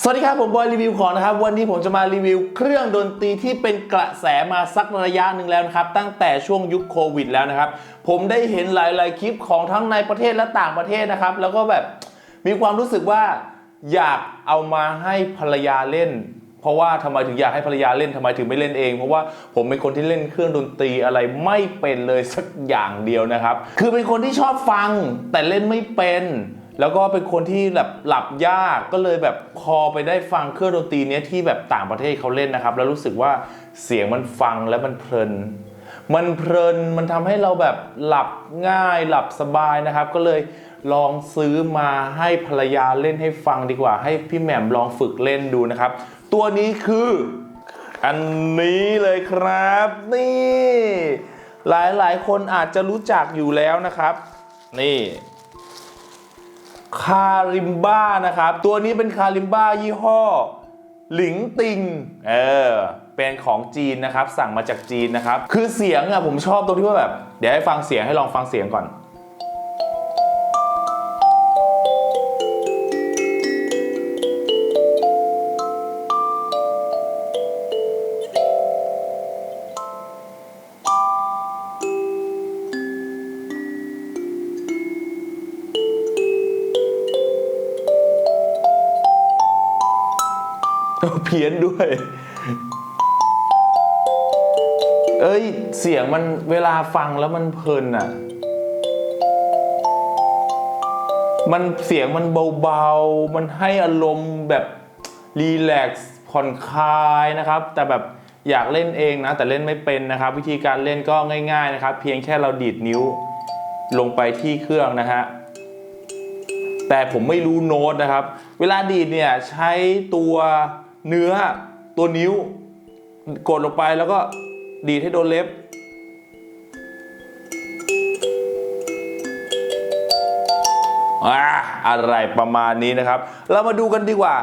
สวัสดีครับ ผมบอยรีวิวของนะครับ วันนี้ผมจะมารีวิวเครื่องดนตรีที่เป็นกระแสมาสักระยะหนึ่งแล้วนะครับ ตั้งแต่ช่วงยุคโควิดแล้วนะครับ ผมได้เห็นหลาย ๆ คลิปของทั้งในประเทศและต่างประเทศนะครับ แล้วก็แบบมีความรู้สึกว่าอยากเอามาให้ภรรยาเล่น เพราะว่าทำไมถึงอยากให้ภรรยาเล่นทำไมถึงไม่เล่นเอง เพราะว่าผมเป็นคนที่เล่นเครื่องดนตรีอะไรไม่เป็นเลยสักอย่างเดียวนะครับ คือเป็นคนที่ชอบฟังแต่เล่นไม่เป็น แล้วก็เป็นคนที่แบบหลับยากก็เลยแบบพอไปได้ฟังเครื่องดนตรีเนี้ยที่แบบต่างประเทศเขาเล่นนะครับ แล้วรู้สึกว่าเสียงมันฟังแล้วมันเพลิน มันเพลินมันทำให้เราแบบหลับง่ายหลับสบายนะครับ ก็เลยลองซื้อมาให้ภรรยาเล่นให้ฟังดีกว่า ให้พี่แหม่มลองฝึกเล่นดูนะครับ ตัวนี้คืออันนี้เลยครับ นี่ หลายๆ คนอาจจะรู้จักอยู่แล้วนะครับ นี่ คาริมบ้านะครับ ตัวนี้เป็นคาริมบ้ายี่ห้อ หลิงติง เออ เป็นของจีนนะครับ สั่งมาจากจีนนะครับ คือเสียงอะผมชอบตรงที่ว่าแบบ เดี๋ยวให้ฟังเสียงให้ลองฟังเสียงก่อน เพี้ยนด้วย เอ้ย เสียงมันเวลาฟังแล้วมันเพลินอะ มันเสียงมันเบาๆ มันให้อารมณ์แบบรีแลกซ์ผ่อนคลายนะครับ แต่แบบอยากเล่นเองนะ แต่เล่นไม่เป็นนะครับ วิธีการเล่นก็ง่าย ๆนะครับ เพียงแค่เราดีดนิ้วลงไปที่เครื่องนะฮะแต่ผมไม่รู้โน้ตนะครับ เวลาดีดเนี่ยใช้ตัว เนื้อตัวนิ้ว กดลงไปแล้วก็ดีดให้โดนเล็บ อะไรประมาณนี้นะครับ เรามาดูกันดีกว่า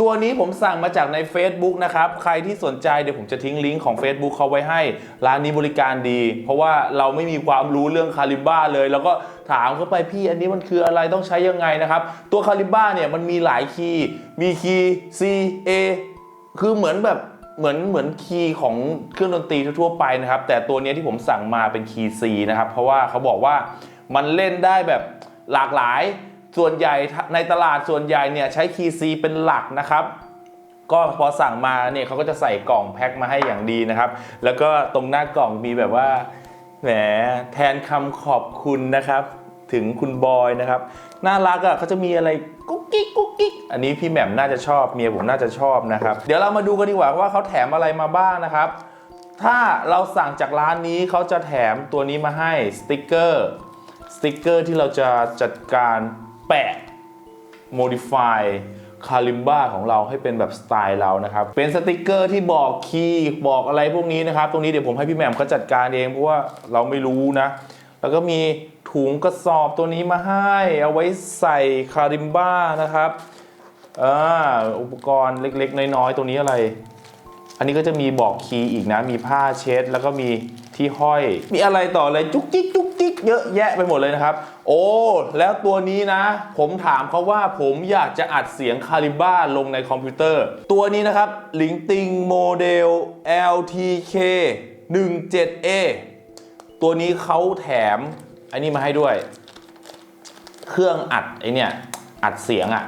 ตัวนี้ผมสั่งมาจากใน Facebook นะครับ ใครที่สนใจเดี๋ยวผมจะทิ้งลิงก์ของ Facebook เขาไว้ให้ ร้านนี้บริการดี เพราะว่าเราไม่มีความรู้เรื่องคาลิบ้าเลย แล้วก็ ถามเขาไปพี่อันนี้มันคืออะไรต้องใช้ยังไงนะครับ ตัวคาลิบ้าเนี่ยมันมีหลายคีย์มีคีย์ C A คือเหมือนแบบเหมือนเหมือนคีย์ของเครื่องดนตรีทั่วไปนะครับ แต่ตัวนี้ที่ผมสั่งมาเป็นคีย์ C นะครับ เพราะว่าเขาบอกว่ามันเล่นได้แบบหลากหลายส่วนใหญ่ในตลาดส่วนใหญ่เนี่ยใช้คีย์ C เป็นหลักนะครับก็พอสั่งมาเนี่ยเขาก็จะใส่กล่องแพ็คมาให้อย่างดีนะครับ แล้วก็ตรงหน้ากล่องมีแบบว่า แหมแทนคำขอบคุณนะครับ ถึงคุณบอยนะครับ น่ารักอะ่ะเขาจะมีอะไรกุ๊กกิ๊กกุ๊กกิ๊กอันนี้พี่แหม่มน่าจะชอบเมียผมน่าจะชอบนะครับ เดี๋ยวเรามาดูกันดีกว่าว่าเขาแถมอะไรมาบ้างนะครับ ถ้าเราสั่งจากร้านนี้เขาจะแถมตัวนี้มาให้สติกเกอร์สติกเกอร์ที่เราจะจัดการแปะ modify คาลิมบ้าของเราให้เป็นแบบสไตล์เรานะครับ เป็นสติกเกอร์ที่บอกคีย์บอกอะไรพวกนี้นะครับ ตรงนี้เดี๋ยวผมให้พี่แหม่มเขาจัดการเองเพราะว่าเราไม่รู้นะ แล้วก็มีถุงกระสอบตัวนี้มาให้ เอาไว้ใส่คาลิมบ้านะครับอ่าอุปกรณ์เล็กๆ น้อยๆ ตรงนี้อะไร อันนี้ก็จะมีบอกคีย์อีกนะ มีผ้าเช็ด แล้วก็มีที่ห้อย มีอะไรต่ออะไรจุกจิกจุก เยอะแยะไปหมดเลยนะครับ โอ้ แล้วตัวนี้นะ ผมถามเขาว่าผมอยากจะอัดเสียงคาลิบ้าลงในคอมพิวเตอร์ ตัวนี้นะครับลิงติงโมเดล LTK 17A ตัวนี้เขาแถมอันนี้มาให้ด้วย เครื่องอัดไอเนี่ยอัดเสียงอะ่ะ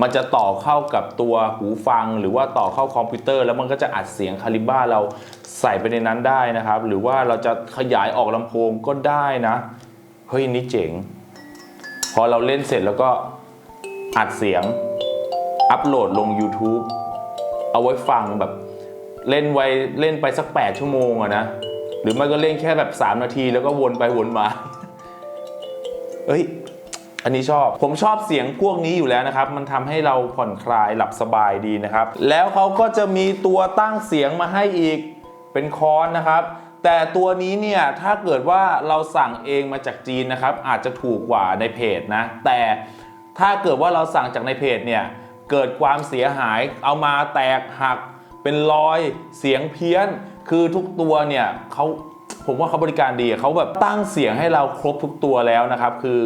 มันจะต่อเข้ากับตัวหูฟัง หรือว่าต่อเข้าคอมพิวเตอร์ แล้วมันก็จะอัดเสียงคาลิบ้าเราใส่ไปในนั้นได้นะครับ หรือว่าเราจะขยายออกลำโพงก็ได้นะ เฮ้ยนี่เจ๋ง พอเราเล่นเสร็จแล้วก็อัดเสียง อัปโหลดลง YouTube เอาไว้ฟังแบบเล่นไว้เล่นไปสัก 8 ชั่วโมงอะนะ หรือไม่ก็เล่นแค่แบบ 3 นาทีแล้วก็วนไปวนมา เอ้ย อันนี้ชอบ ผมชอบเสียงพวกนี้อยู่แล้วนะครับ มันทำให้เราผ่อนคลายหลับสบายดีนะครับ แล้วเขาก็จะมีตัวตั้งเสียงมาให้อีกเป็นคอนนะครับแต่ตัวนี้เนี่ยถ้าเกิดว่าเราสั่งเองมาจากจีนนะครับ อาจจะถูกกว่าในเพจนะ แต่ถ้าเกิดว่าเราสั่งจากในเพจเนี่ยเกิดความเสียหายเอามาแตกหักเป็นรอยเสียงเพี้ยน คือทุกตัวเนี่ยเขาผมว่าเขาบริการดีเขาแบบตั้งเสียงให้เราครบทุกตัวแล้วนะครับ คือ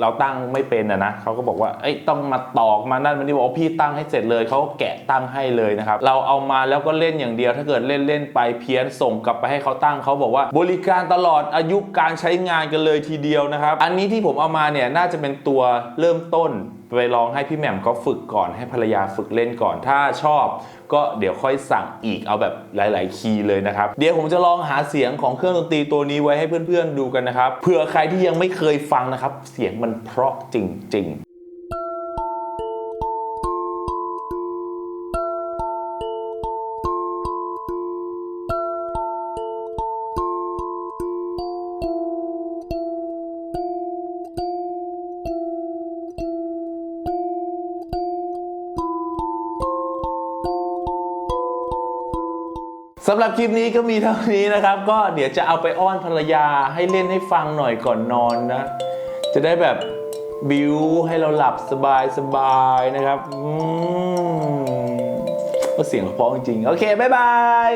เราตั้งไม่เป็นอะนะเขาก็บอกว่าเอ้ยต้องมาตอกมานั่นมันนี่บอกว่าพี่ตั้งให้เสร็จเลยเขาก็แกะตั้งให้เลยนะครับ เราเอามาแล้วก็เล่นอย่างเดียว ถ้าเกิดเล่นเล่นไปเพี้ยนส่งกลับไปให้เขาตั้งเขาบอกว่า บริการตลอดอายุการใช้งานกันเลยทีเดียวนะครับ อันนี้ที่ผมเอามาเนี่ยน่าจะเป็นตัวเริ่มต้น ไปลองให้พี่แหม่มก็ฝึกก่อนให้ภรรยาฝึกเล่นก่อน ถ้าชอบก็เดี๋ยวค่อยสั่งอีกเอาแบบหลาย ๆ คีย์เลยนะครับ เดี๋ยวผมจะลองหาเสียงของเครื่องดนตรีตัวนี้ไว้ให้เพื่อน ๆ ดูกันนะครับเผื่อใครที่ยังไม่เคยฟังนะครับ เสียงมันเพราะจริง ๆ สำหรับคลิปนี้ก็มีเท่านี้นะครับ ก็เดี๋ยวจะเอาไปอ้อนภรรยาให้เล่นให้ฟังหน่อยก่อนนอนนะ จะได้แบบบิวให้เราหลับสบายสบายๆนะครับอืมก็เสียงเพราะจริง โอเค บ๊ายบาย